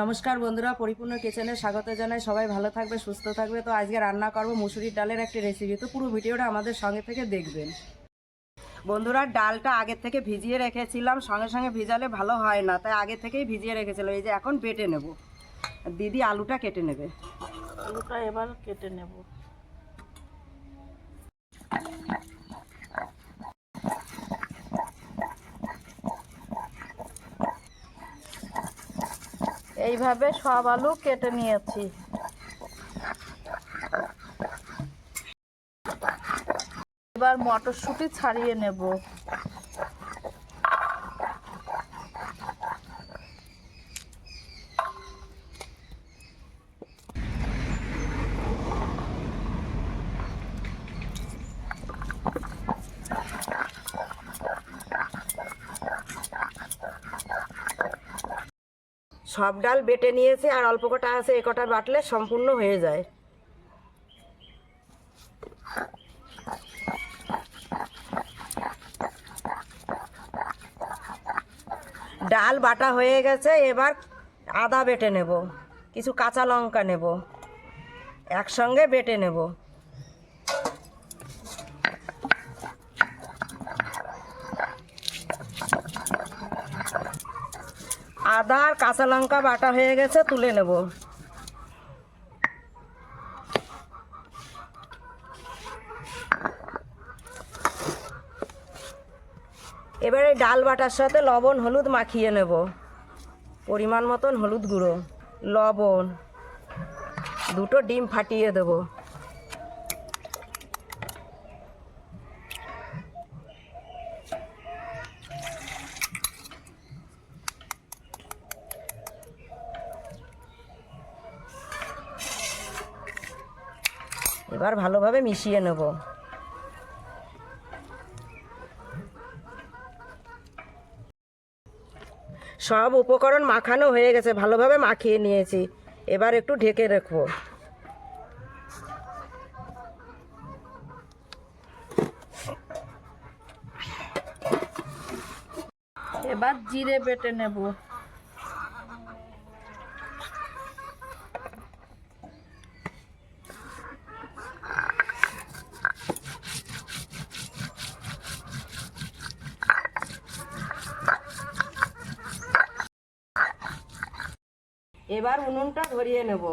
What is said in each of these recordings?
নমস্কার বন্ধুরা, পরিপূর্ণ কিচেনে স্বাগত জানাই। সবাই ভালো থাকবে, সুস্থ থাকবে। তো আজকে রান্না করব মুসুরির ডালের একটি রেসিপি তো পুরো ভিডিওটা আমাদের সঙ্গে থেকে দেখবেন। বন্ধুরা, ডালটা আগে থেকে ভিজিয়ে রেখেছিলাম। সঙ্গে সঙ্গে ভিজালে ভালো হয় না, তাই আগে থেকেই ভিজিয়ে রেখেছিলাম। এই যে এখন বেটে নেব। দিদি আলুটা কেটে নেবে। আলুটা এবার কেটে নেব। এইভাবে সব আলু কেটে নিয়েছি। এবার মটরশুঁটি ছাড়িয়ে নেব। সব ডাল বেটে নিয়েছে আর অল্প কটা আছে, এ কটা বাটলে সম্পূর্ণ হয়ে যায়। ডাল বাটা হয়ে গেছে, এবার আদা বেটে নেব, কিছু কাঁচা লঙ্কা নেব, একসঙ্গে বেটে নেব। আদা আর কাঁচা লঙ্কা বাটা হয়ে গেছে, তুলে নেব। এবারে ডাল বাটার সাথে লবণ, হলুদ মাখিয়ে নেব। পরিমাণ মতন হলুদ গুঁড়ো, লবণ, দুটো ডিম ফাটিয়ে দেব। এবার ভালোভাবে মিশিয়ে নেব। সব উপকরণ মাখানো হয়ে গেছে, ভালোভাবে মাখিয়ে নিয়েছি। এবার একটু ঢেকে রাখব। এবার জিরে বেটে নেব। এবার উনুনটা ধরিয়ে নেব।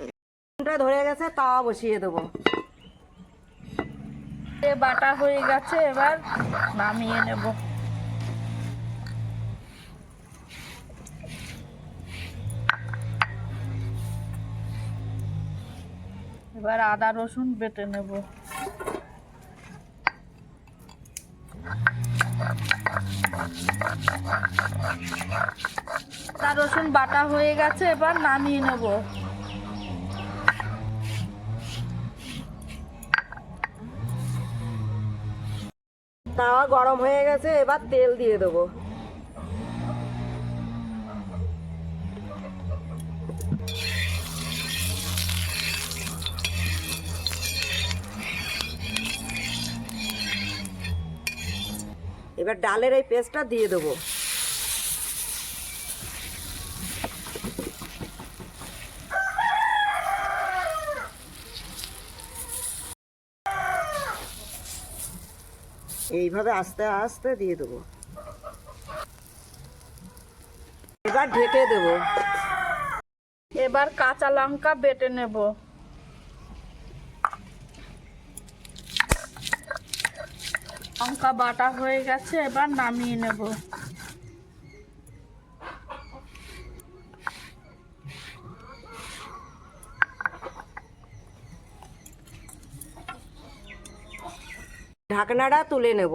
উনুনটা ধরে গেছে, তাওয়া বসিয়ে দেবো। বাটা হয়ে গেছে, এবার নামিয়ে নেব। এবার আদা রসুন বেটে নেব। আদা রসুন বাটা হয়ে গেছে, এবার নামিয়ে নেব। তাওয়া গরম হয়ে গেছে, এবার তেল দিয়ে দেবো। এবার ডালের এই পেস্টটা দিয়ে দেবো। এইভাবে আস্তে আস্তে দিয়ে দেবো। এবার ঢেকে দেবো। এবার কাঁচা লঙ্কা বেটে নেব। লঙ্কা বাটা হয়ে গেছে, এবার নামিয়ে নেব। ঢাকনাটা তুলে নেব।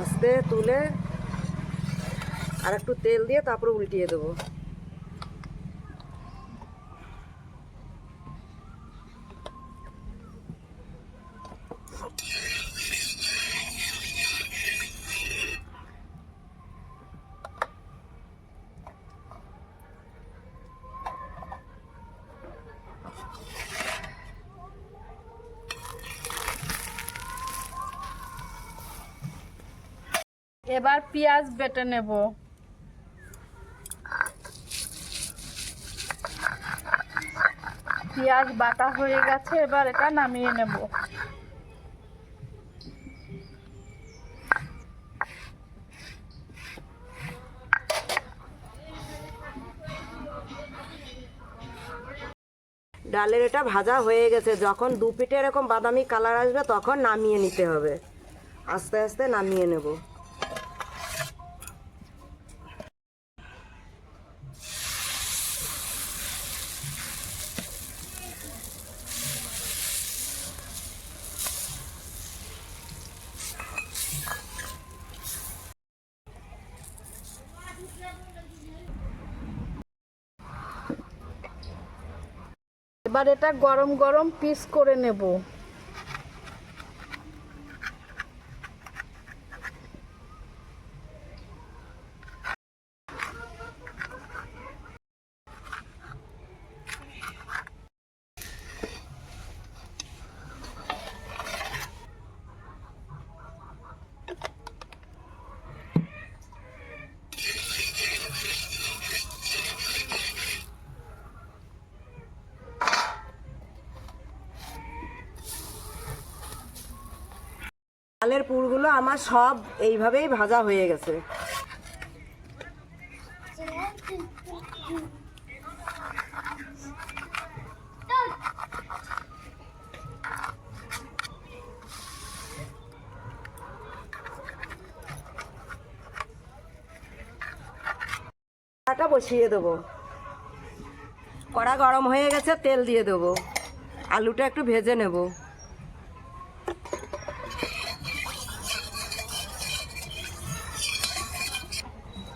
আস্তে তুলে আর একটু তেল দিয়ে তারপরে উল্টিয়ে দেবো। এবার পেঁয়াজ বেটে নেব। পেঁয়াজ বাটা হয়ে গেছে, এবার এটা নামিয়ে নেব। ডালের এটা ভাজা হয়ে গেছে। যখন দু পিঠে এরকম বাদামি কালার আসবে, তখন নামিয়ে নিতে হবে। আস্তে আস্তে নামিয়ে নেব। এবার এটা গরম গরম পিস করে নেব। ডালের পুরগুলো আমার সব এইভাবেই ভাজা হয়ে গেছে। কড়াটা বসিয়ে দেবো। কড়া গরম হয়ে গেছে, তেল দিয়ে দেবো। আলুটা একটু ভেজে নেব।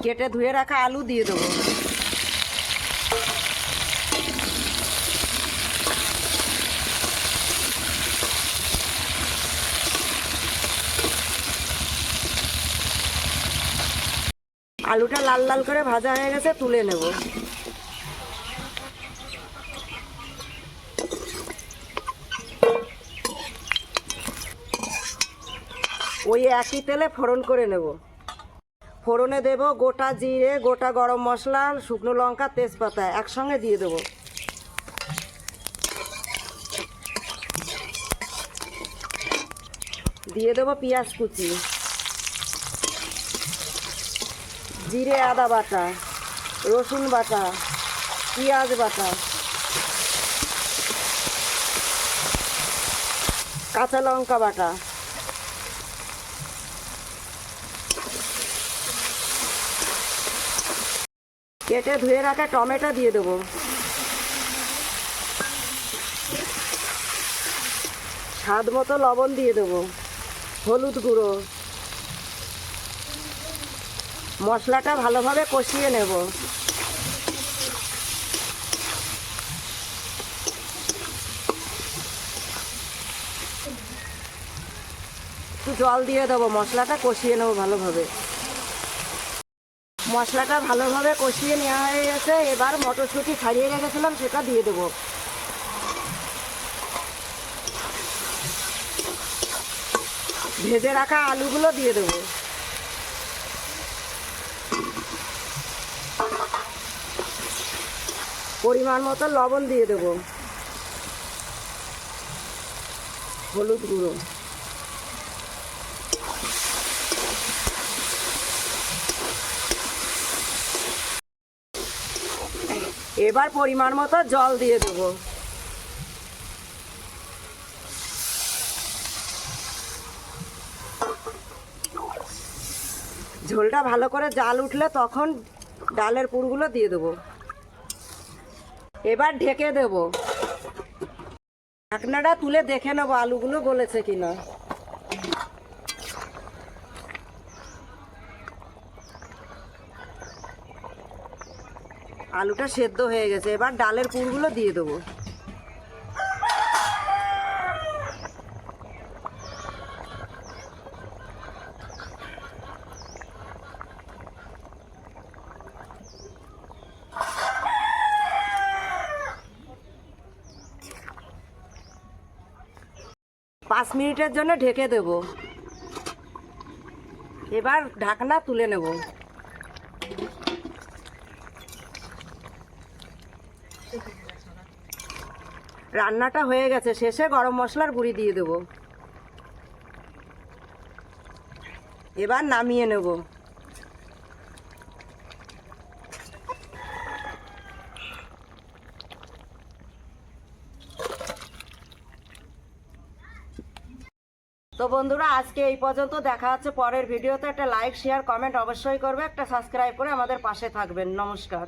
কেটে ধুয়ে রাখা আলু দিয়ে দেবো। আলুটা লাল লাল করে ভাজা হয়ে গেছে, তুলে নেব। ওই একই তেলে ফোড়ন করে নেব। ফোড়নে দেব গোটা জিরে, গোটা গরম মশলা, শুকনো লঙ্কা, তেজপাতা, একসঙ্গে দিয়ে দেবো। দিয়ে দেবো পেঁয়াজ কুচি। জিরে আদা বাটা, রসুন বাটা, পেঁয়াজ বাটা, কাঁচা লঙ্কা বাটা। কেটে ধুয়ে রাখা টমেটো দিয়ে দেবো। স্বাদ মতো লবণ দিয়ে দেবো। হলুদ গুঁড়ো। মশলাটা ভালোভাবে কষিয়ে নেব। একটু জল দিয়ে দেবো, মশলাটা কষিয়ে নেব ভালোভাবে। মশলাটা ভালোভাবে কষিয়ে নেওয়া হয়ে গেছে। এবার মটরশুঁটি ছাড়িয়ে রেখেছিলাম, সেটা দিয়ে দেবো। ভেজে রাখা আলুগুলো দিয়ে দেবো। পরিমাণ মতো লবণ দিয়ে দেবো। হলুদ গুঁড়ো। এবার পরিমাণ মতো জল দিয়ে দেবো। ঝোলটা ভালো করে জাল উঠলে তখন ডালের পুরগুলো দিয়ে দেবো। এবার ঢেকে দেব। ঢাকনাটা তুলে দেখে নেব আলুগুলো গলেছে কিনা। আলুটা সেদ্ধ হয়ে গেছে। এবার ডালের পুরগুলো দিয়ে দেবো। পাঁচ মিনিটের জন্য ঢেকে দেব। এবার ঢাকনা তুলে নেব। রান্নাটা হয়ে গেছে। শেষে গরম মশলার গুঁড়ি দিয়ে দেবো। এবার নামিয়ে নেব। তো বন্ধুরা, আজকে এই পর্যন্ত দেখা হচ্ছে পরের ভিডিওতে। একটা লাইক শেয়ার কমেন্ট অবশ্যই করবে। একটা সাবস্ক্রাইব করে আমাদের পাশে থাকবেন। নমস্কার।